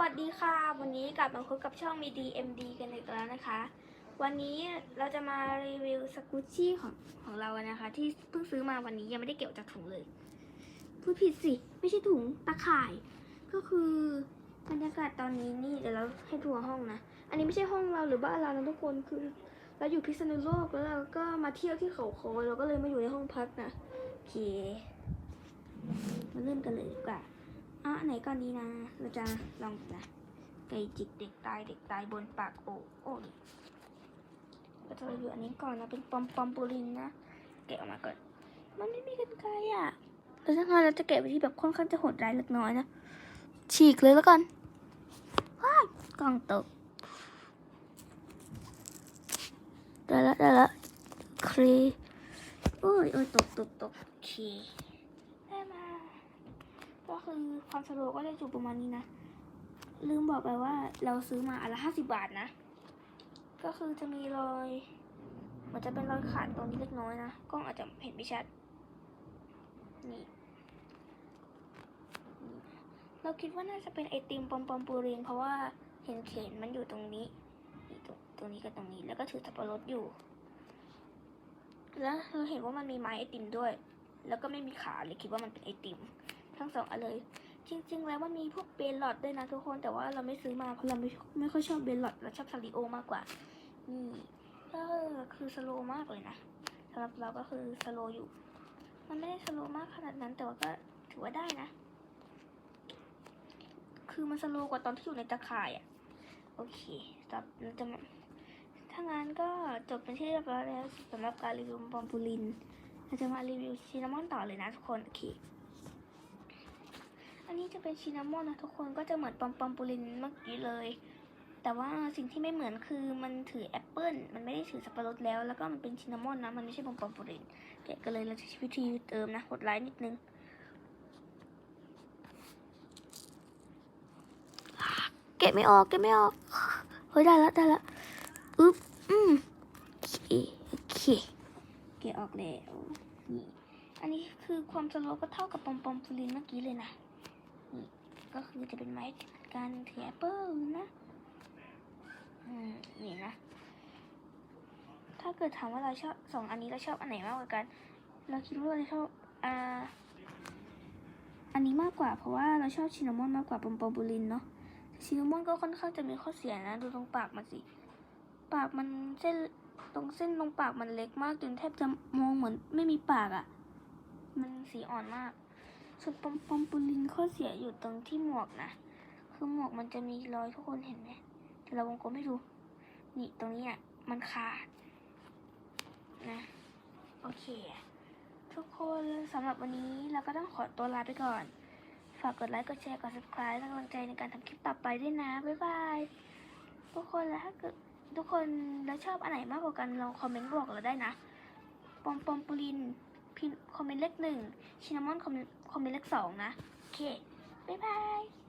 วัสดีค่ะ วันนี้กลับมาพบกับช่องมีดี MD กันอีกแล้วนะคะ วันนี้เราจะมารีวิวสกูชี่ของของเรานะคะ ที่เพิ่งซื้อมาวันนี้ยังไม่ได้เก็บจากถุงเลย พูดผิดสิ ไม่ใช่ถุงตะข่าย ก็คือบรรยากาศตอนนี้นี่เดี๋ยวเราให้ทัวร์ห้องนะ อันนี้ไม่ใช่ห้องเราหรือบ้านเรานะทุกคนคือเราอยู่พิษณุโลกแล้วเราก็มาเที่ยวที่เขาโคเราก็เลยมาอยู่ในห้องพักนะโอเคมาเริ่มกันเลยดีกว่าะไหนก่อนดีนะ เราจะลองนะไก่จิกเด็กตายเด็กตายบนปากโอ่โอ้ดิก็จะรีวิวอันนี้ก่อนนะเป็นปอมปอมปูลินนะแกะออกมาก่อน มันไม่มีกันไกลอะแล้วถ้าเราจะแกะวิธีแบบค่อนข้างจะโหดร้ายเล็กน้อยนะฉีกเลยแล้วกันว้ายกล้องตกได้ละได้ละครีโอ้ยโอ้ยตกตกตกโอเค ก็คือความสะดวกก็จะอยู่ประมาณนี้นะ ลืมบอกไปว่าเราซื้อมาอันละห้าสิบบาทนะ ก็คือจะมีรอยมือนจะเป็นรอยขาดตรงนี้เล็กน้อยนะ กล้องอาจจะเห็นไม่ชัด นี่ เราคิดว่าน่าจะเป็นไอติมปอมปอมปูรินเพราะว่าเห็นเขียนมันอยู่ตรงนี้นี่ตรงตรงนี้กับตรงนี้ แล้วก็ถือสับปะรดอยู่ แล้วเราเห็นว่ามันมีไม้ไอติมด้วย แล้วก็ไม่มีขาเลยคิดว่ามันเป็นไอติม ทั้งสองอันเลย จริง ๆ แล้วมันมีพวกเบลลอดด้วยนะทุกคนแต่ว่าเราไม่ซื้อมาเพราะเราไม่ไม่ค่อยชอบเบลลอดเราชอบซาริโอมากกว่านี่ก็คือสโลมากเลยนะสำหรับเราก็คือสโลอยู่ มันไม่ได้สโลมากขนาดนั้นแต่ว่าก็ถือว่าได้นะ คือมันสโลกว่าตอนที่อยู่ในตะข่ายอะโอเคจับเราจะมาถ้างั้นก็จบเป็นที่เรียบร้อยแล้วสำหรับการรีวิวปอมปูลินเราจะมารีวิวชินนามอนต่อเลยนะทุกคน โอเค นนี้จะเป็นชินนามอนนะทุกคนก็จะเหมือนปอมปอมปูลินเมื่อกี้เลย แต่ว่าสิ่งที่ไม่เหมือนคือมันถือแอปเปิลมันไม่ได้ถือสับปะรดแล้ว แล้วก็มันเป็นชินนามอนนะมันไม่ใช่ปอมปอมปูลินแกะกันเลยเราจะใช้วิธีเติมนะกดไลค์นิดนึงแกะไม่ออกแกะไม่ออกเฮ้ยได้แล้วได้แล้วอึ๊บอืมโอเคโอเคแกะออกแล้วนี่อันนี้คือความสโลว์ก็เท่ากับปอมปอมฟูลินเมื่อกี้เลยนะนี่ ก็คือจะเป็นไม้การถือแอปเปิลนะอืมนี่นะ ถ้าเกิดถามว่าเราชอบสองอันนี้เราชอบอันไหนมากกว่ากัน เราคิดว่าเราชอบอ่าอันนี้มากกว่าเพราะว่าเราชอบชินนามอนมากกว่าปอมปอมฟูลินเนาะชินามอนก็ค่อนข้างจะมีข้อเสียนะ ดูตรงปากมันสิ ปากมันเส้นตรงเส้นตรงปากมันเล็กมากจนแทบจะมองเหมือนไม่มีปากอะ่ะ มันสีอ่อนมาก ส่วนปอมปอมปูลินข้อเสียอยู่ตรงที่หมวกนะ คือหมวกมันจะมีรอยทุกคนเห็นไหมแต่เราวงกลมไม่ดู นี่ตรงนี้อะ มันขาดนะ โอเค ทุกคนสำหรับวันนี้เราก็ต้องขอตัวลาไปก่อน ฝากกดไลค์ กดแชร์ กด subscribe เป็นกำลังใจในการทำคลิปต่อไปด้วยนะ บ๊ายบาย ทุกคนแล้วถ้าเกิดทุกคนแล้วชอบอันไหนมากกว่ากันลองคอมเมนต์บอกเราได้นะ ปอมปอมปูลิน พิมพ์คอมเมนต์เลขหนึ่งชินามอนคอมเมนต์คอมเมนต์เลขสองนะ โอเค บ๊ายบาย